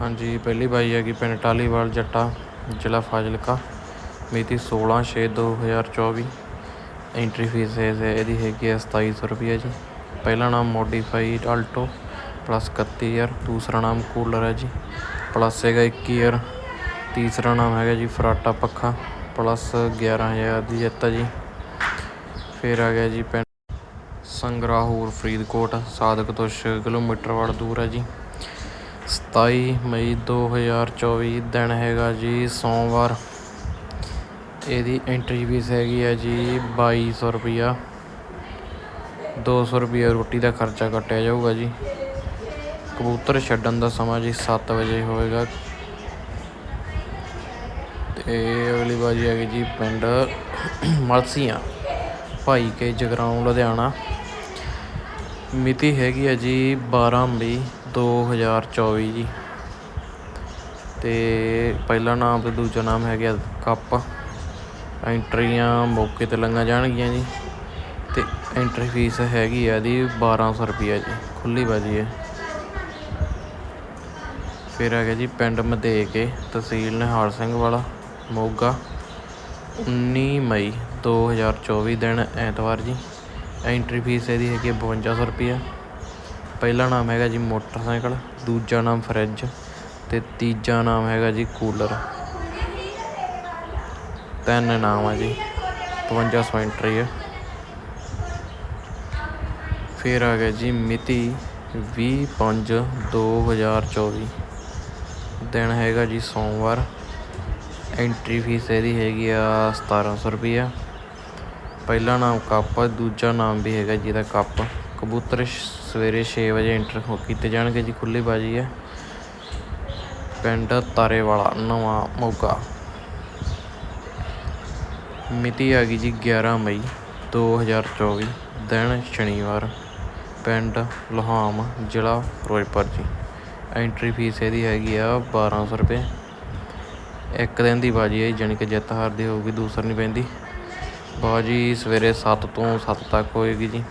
ਹਾਂਜੀ, ਪਹਿਲੀ ਬਾਈ ਹੈਗੀ ਪਿੰਡ ਟਾਲੀਵਾਲ, ਜੱਟਾ, ਜ਼ਿਲ੍ਹਾ ਫਾਜ਼ਿਲਕਾ। ਮਿਤੀ 16/6/2024 ਐਂਟਰੀ ਫੀਸ ਹੈ ਇਹਦੀ ਹੈਗੀ ਹੈ 2700 ਰੁਪਏ ਜੀ। ਪਹਿਲਾ ਨਾਮ ਮੋਡੀਫਾਈਡ ਆਲਟੋ ਪਲੱਸ 31000 ਦੂਸਰਾ ਨਾਮ ਕੂਲਰ ਹੈ ਜੀ। ਪਲੱਸ ਹੈਗਾ 21000 ਤੀਸਰਾ ਨਾਮ ਹੈਗਾ ਜੀ ਫਰਾਟਾ ਪੱਖਾ ਪਲੱਸ 11000 ਦੀ ਜਿੱਤ ਹੈ ਜੀ। ਫਿਰ ਆ ਗਿਆ ਜੀ ਪਿੰਡ ਸੰਗਰਾਹੂਰ, ਫਰੀਦਕੋਟ ਸਾਦਕ ਤੋਂ 6 ਕਿਲੋਮੀਟਰ ਵੱਲ ਦੂਰ ਹੈ ਜੀ। 27 ਮਈ 2024 ਦਿਨ ਹੈਗਾ ਜੀ ਸੋਮਵਾਰ। ਇਹਦੀ ਐਂਟਰੀ ਫੀਸ ਹੈਗੀ ਹੈ ਜੀ 2200 ਰੁਪਿਆ 200 ਰੁਪਿਆ ਰੋਟੀ ਦਾ ਖਰਚਾ ਕੱਟਿਆ ਜਾਊਗਾ ਜੀ। ਕਬੂਤਰ ਛੱਡਣ ਦਾ ਸਮਾਂ ਜੀ 7 ਵਜੇ ਹੋਵੇਗਾ। ਤੇ ਅਗਲੀ ਵਾਰੀ ਹੈਗੀ ਜੀ ਪਿੰਡ ਮਲਸੀਆਂ, ਭਾਈ ਕੇ ਜਗਰਾਉਂ, ਲੁਧਿਆਣਾ। ਮਿਤੀ ਹੈਗੀ ਹੈ ਜੀ 12 ਮਈ 2024 ਜੀ। ਤੇ ਪਹਿਲਾ ਨਾਮ ਤੇ ਦੂਜਾ ਨਾਮ ਹੈਗਾ ਕੱਪ। ਐਂਟਰੀਆਂ ਮੌਕੇ ਤੇ ਲੰਗਾ ਜਾਣਗੀਆਂ ਜੀ। ਤੇ ਐਂਟਰੀ ਫੀਸ ਹੈਗੀ ਆ ਇਹਦੀ 1200 ਰੁਪਈਆ ਜੀ ਖੁੱਲੀ ਬਾਜੀ ਹੈ। ਫਿਰ ਹੈਗਾ ਜੀ ਪਿੰਡ ਮਧੇਕੇ, ਤਹਿਸੀਲ ਨਿਹਾਲ ਸਿੰਘ ਵਾਲਾ, ਮੋਗਾ 19 ਮਈ 2024 ਦਿਨ ਐਤਵਾਰ ਜੀ। ਐਂਟਰੀ ਫੀਸ ਇਹਦੀ ਹੈਗੀ ਹੈ 5200 ਰੁਪਈਆ। ਪਹਿਲਾ ਨਾਮ ਹੈਗਾ ਜੀ ਮੋਟਰਸਾਈਕਲ, ਦੂਜਾ ਨਾਮ ਫਰਿੱਜ ਅਤੇ ਤੀਜਾ ਨਾਮ ਹੈਗਾ ਜੀ ਕੂਲਰ। ਤਿੰਨ ਨਾਮ ਆ ਜੀ 5500 ਐਂਟਰੀ ਹੈ ਫਿਰ ਆ ਗਿਆ ਜੀ ਮਿਤੀ 20/5/2024 ਦਿਨ ਹੈਗਾ ਜੀ ਸੋਮਵਾਰ ਐਂਟਰੀ ਫੀਸ ਇਹਦੀ ਹੈਗੀ ਆ 1700 ਰੁਪਈਆ। ਪਹਿਲਾ ਨਾਮ ਕੱਪ, ਦੂਜਾ ਨਾਮ ਵੀ ਹੈਗਾ ਜਿਹਦਾ ਕੱਪ। ਕਬੂਤਰ ਸ਼- ਸਵੇਰੇ 6 ਵਜੇ ਐਂਟਰ ਹੋ ਕੀਤੇ ਜਾਣਗੇ ਜੀ ਖੁੱਲੀ ਬਾਜੀ ਹੈ। ਪਿੰਡ ਤਾਰੇਵਾਲਾ, ਨਵਾਂ ਮੋਗਾ। ਮਿਤੀ ਆ ਗਈ ਜੀ 11 ਮਈ 2024 ਦਿਨ ਸ਼ਨੀਵਾਰ। ਪਿੰਡ ਲੋਹਾਮ, ਜ਼ਿਲ੍ਹਾ ਫਿਰੋਜ਼ਪੁਰ ਜੀ। ਐਂਟਰੀ ਫੀਸ ਇਹਦੀ ਹੈਗੀ ਆ 1200 ਰੁਪਏ। ਇੱਕ ਦਿਨ ਦੀ ਬਾਜੀ ਹੈ ਜਾਣੀ ਕਿ ਜਿੱਤ ਹਾਰ ਦੀ ਹੋਊਗੀ, ਦੂਸਰ ਨਹੀਂ ਪੈਂਦੀ। ਬਾਜੀ ਸਵੇਰੇ 7 ਤੋਂ 7 ਤੱਕ ਹੋਏਗੀ ਜੀ।